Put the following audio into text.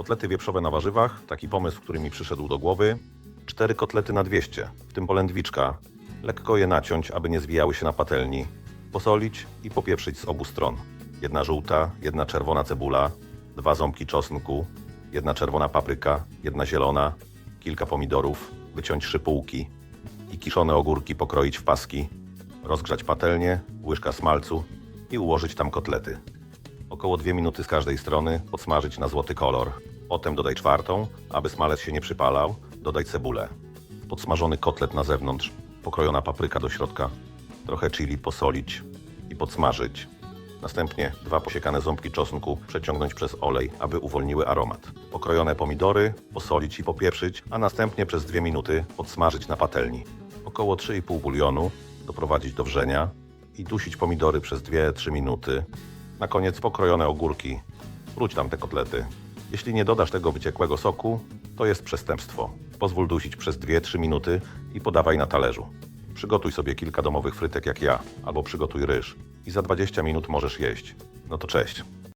Kotlety wieprzowe na warzywach, taki pomysł, który mi przyszedł do głowy. Cztery kotlety na 200, w tym polędwiczka. Lekko je naciąć, aby nie zwijały się na patelni. Posolić i popieprzyć z obu stron. Jedna żółta, jedna czerwona cebula, dwa ząbki czosnku, jedna czerwona papryka, jedna zielona, kilka pomidorów, wyciąć szypułki i kiszone ogórki pokroić w paski, rozgrzać patelnię, łyżka smalcu i ułożyć tam kotlety. Około 2 minuty z każdej strony podsmażyć na złoty kolor. Potem dodaj czwartą, aby smalec się nie przypalał, dodaj cebulę. Podsmażony kotlet na zewnątrz, pokrojona papryka do środka, trochę chili posolić i podsmażyć. Następnie dwa posiekane ząbki czosnku przeciągnąć przez olej, aby uwolniły aromat. Pokrojone pomidory posolić i popieprzyć, a następnie przez 2 minuty podsmażyć na patelni. Około 3,5 bulionu doprowadzić do wrzenia i dusić pomidory przez 2-3 minuty. Na koniec pokrojone ogórki. Wróć tam te kotlety. Jeśli nie dodasz tego wyciekłego soku, to jest przestępstwo. Pozwól dusić przez 2-3 minuty i podawaj na talerzu. Przygotuj sobie kilka domowych frytek jak ja, albo przygotuj ryż i za 20 minut możesz jeść. No to cześć.